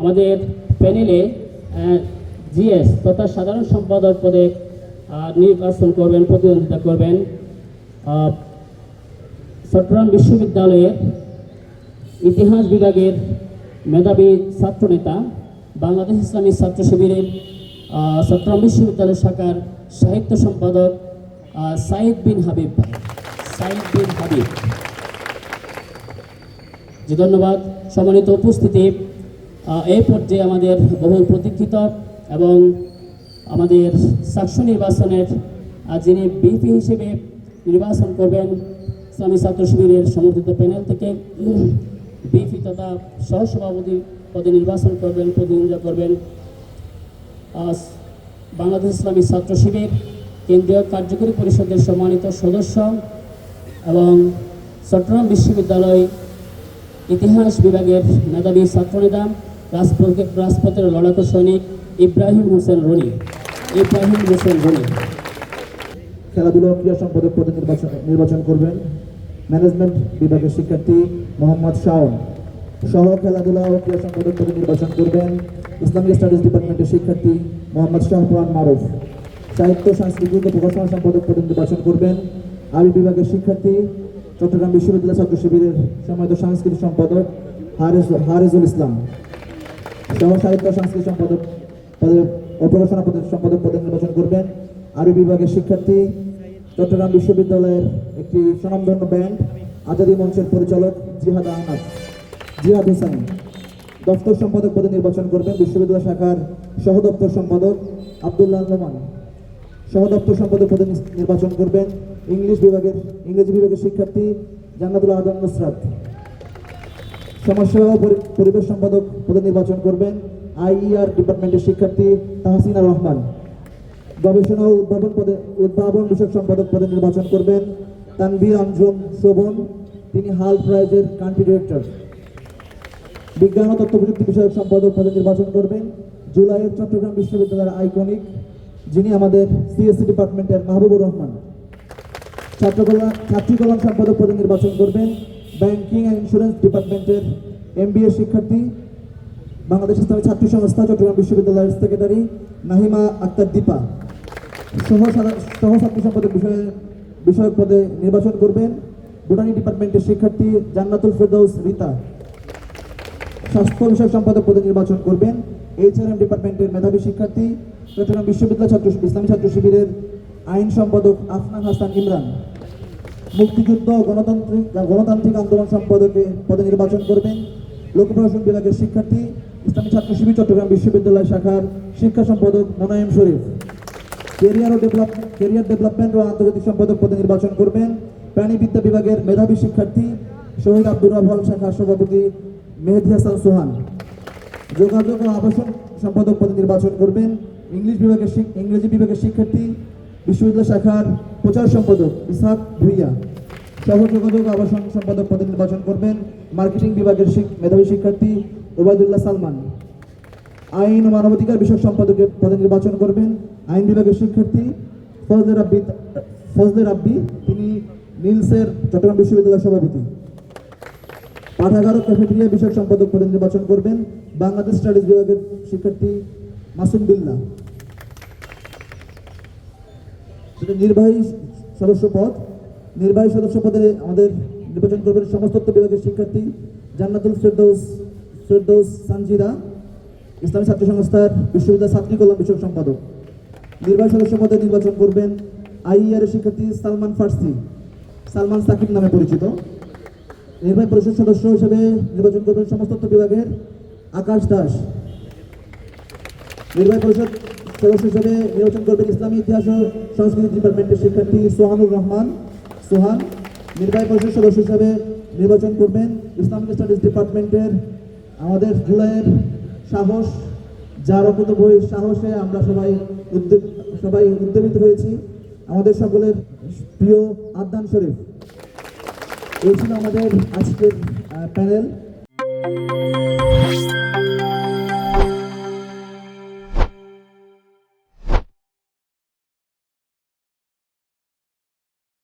আমাদের প্যানেলে জিএস তথা সাধারণ সম্পাদক পদে নির্বাচন করবেন, প্রতিদ্বন্দ্বিতা করবেন। চট্টগ্রাম বিশ্ববিদ্যালয়ের ইতিহাস বিভাগের মেধাবী ছাত্রনেতা, বাংলাদেশ ইসলামী ছাত্র শিবিরের চট্টগ্রাম বিশ্ববিদ্যালয় শাখার সাহিত্য সম্পাদক সাইদ বিন হাবিব সাইদ বিন হাবিব। জি, ধন্যবাদ। সম্মানিত উপস্থিতি। এই পর্যায়ে আমাদের বহুল প্রতীক্ষিত এবং আমাদের সাকসু নির্বাচনের যিনি বিপি হিসেবে নির্বাচন করবেন ইসলামী ছাত্র শিবিরের সমর্থিত প্যানেল থেকে বিপি তথা সহসভাপতি পদে নির্বাচন করবেন প্রতিনিধিত্ব করবেন। বাংলাদেশ ইসলামী ছাত্র শিবির কেন্দ্রীয় কার্যকরী পরিষদের সম্মানিত সদস্য এবং চট্টগ্রাম বিশ্ববিদ্যালয় ইতিহাস বিভাগের মেধাবী ছাত্রনেতা রাজপথে রাজপথের লড়াকু সৈনিক ইব্রাহিম হোসেন রনি। ইব্রাহিম হোসেন রনি। খেলাধুলা ক্রীড়া সম্পাদক পদে নির্বাচন নির্বাচন করবেন। ম্যানেজমেন্ট বিভাগের শিক্ষার্থী মোহাম্মদ শাওন। সহ খেলাধুলা ও ক্রীড়া সম্পাদক পদে নির্বাচন করবেন ইসলামিক স্টাডিজ ডিপার্টমেন্টের শিক্ষার্থী মোহাম্মদ শাহপুরান মারুফ। সাহিত্য, সাংস্কৃতিক ও প্রকাশনা সম্পাদক পদে নির্বাচন করবেন আরবি বিভাগের শিক্ষার্থী চট্টগ্রাম বিশ্ববিদ্যালয় ছাত্র শিবিরের সম্মানিত সাংস্কৃতিক সম্পাদক হারেজ হারেজুল ইসলাম। সহ সাহিত্য সংস্কৃতি সম্পাদক পদে ও প্রকাশনা সম্পাদক পদে নির্বাচন করবেন। আরবি বিভাগের শিক্ষার্থী, চট্টগ্রাম বিশ্ববিদ্যালয়ের একটি স্বনামধন্য ব্যান্ড, আজাদি মঞ্চের পরিচালক জিহাদ আহমদ। জিহাদ হোসেন দপ্তর সম্পাদক পদে নির্বাচন করবেন বিশ্ববিদ্যালয় শাখার সহ দপ্তর সম্পাদক আবদুল্লাহ রহমান সহ দপ্তর সম্পাদক পদে নির্বাচন করবেন ইংলিশ বিভাগের, ইংরেজি বিভাগের শিক্ষার্থী জান্নাতুল আদম নুসরাত। সমাজসেবা পরিবেশ সম্পাদক পদে নির্বাচন করবেন আইইআর ডিপার্টমেন্টের শিক্ষার্থী তাহসিনা রহমান। গবেষণা ও উদ্ভাবন পদে উদ্ভাবন বিষয়ক সম্পাদক পদে নির্বাচন করবেন তানভীর আঞ্জুম শোভন। তিনি হাল প্রাইজের কান্ট্রি ডিরেক্টর। বিজ্ঞান ও তথ্য প্রযুক্তি বিষয়ক সম্পাদক পদে নির্বাচন করবেন জুলাইয়ের চট্টগ্রাম বিশ্ববিদ্যালয়ের আইকনিক, যিনি আমাদের সিএসসি ডিপার্টমেন্টের মাহবুবুর রহমান। ছাত্রকল্যাণ ছাত্রী কল্যাণ সম্পাদক পদে নির্বাচন করবেন ব্যাংকিং অ্যান্ড ইন্স্যুরেন্স ডিপার্টমেন্টের এমবিএ শিক্ষার্থী বাংলাদেশ ইসলামী ছাত্রী সংস্থা চট্টগ্রাম বিশ্ববিদ্যালয়ের সেক্রেটারি নাহিমা আক্তার দীপা সহ সহ ছাত্রী সম্পাদক বিষয়ে বিষয়ক পদে নির্বাচন করবেন বোটানি ডিপার্টমেন্টের শিক্ষার্থী জান্নাতুল ফেরদৌস রিতা। স্বাস্থ্য বিষয়ক সম্পাদক পদে নির্বাচন করবেন এইচআরএম ডিপার্টমেন্টের মেধাবী শিক্ষার্থী, চট্টগ্রাম বিশ্ববিদ্যালয় ছাত্র ইসলামী ছাত্র শিবিরের আইন সম্পাদক আফনান হাসান ইমরান। মুক্তিযুদ্ধ, গণতান্ত্রিক গণতান্ত্রিক আন্দোলন সম্পাদকে পদে নির্বাচন করবেন। লোক প্রশাসন বিভাগের শিক্ষার্থী, ইসলামী ছাত্র শিবির, চট্টগ্রাম বিশ্ববিদ্যালয় শাখার শিক্ষা সম্পাদক মোনায়েম শরীফ। কেরিয়ার ও ডেভেলপ, কেরিয়ার ডেভেলপমেন্ট ও আন্তর্জাতিক সম্পাদক পদে নির্বাচন করবেন প্রাণীবিদ্যা বিভাগের মেধাবী শিক্ষার্থী শহীদ আব্দুর রহমান শাখার সভাপতি মেহেদি হাসান সোহান। যোগাযোগ ও আবাসন সম্পাদক পদে নির্বাচন করবেন ইংলিশ বিভাগের ইংরেজি বিভাগের শিক্ষার্থী বিশ্ববিদ্যালয় শাখার প্রচার সম্পাদক ইসহাক ভুইয়া। সহ যোগাযোগ আবাসন সম্পাদক পদে নির্বাচন করবেন মার্কেটিং বিভাগের মেধাবী শিক্ষার্থী ওবায়দুল্লাহ সালমান। আইন ও মানবাধিকার বিষয়ক সম্পাদকের পদে নির্বাচন করবেন আইন বিভাগের শিক্ষার্থী ফজলে রাব্বি ফজলে রাব্বি, তিনি নীলসের চট্টগ্রাম বিশ্ববিদ্যালয়ের সভাপতি। পাঠাগার ও ক্যাফেটেরিয়া বিষয়ক সম্পাদক পদে নির্বাচন করবেন বাংলাদেশ স্টাডিজ বিভাগের শিক্ষার্থী মাসুম বিল্লাহ সেটা নির্বাহী সদস্য পদ। নির্বাহী সদস্য পদে আমাদের নির্বাচন করবেন সমাজতত্ত্ব বিভাগের শিক্ষার্থী জান্নাতুল ফেরদৌস ফেরদৌস সানজিদা, ইসলামী ছাত্র সংস্থার বিশ্ববিদ্যালয় ছাত্রী কল্যাণ বিষয়ক সম্পাদক। নির্বাহী সদস্য পদে নির্বাচন করবেন আইইআর শিক্ষার্থী সালমান ফার্সি। সালমান সাকিব নামে পরিচিত। নির্বাহী পরিষদ সদস্য হিসেবে নির্বাচন করবেন সমাজতত্ত্ব বিভাগের আকাশ দাস। নির্বাহী পরিষদ সদস্য হিসেবে নির্বাচন করবেন ইসলামী ইতিহাস ও সংস্কৃতি ডিপার্টমেন্টের শিক্ষার্থী সোহানুর রহমান। সোহান, নির্বাহী পরিষদ সদস্য হিসেবে নির্বাচন করবেন। ইসলামিক স্টাডিজ ডিপার্টমেন্টের আমাদের জুলাইয়ের সাহস, যার অকুত বই সাহসে আমরা সবাই উদ্যোগ সবাই উদ্যমিত হয়েছি। আমাদের সকলের প্রিয় আদনান শরীফ। এই ছিল আমাদের আজকের প্যানেল।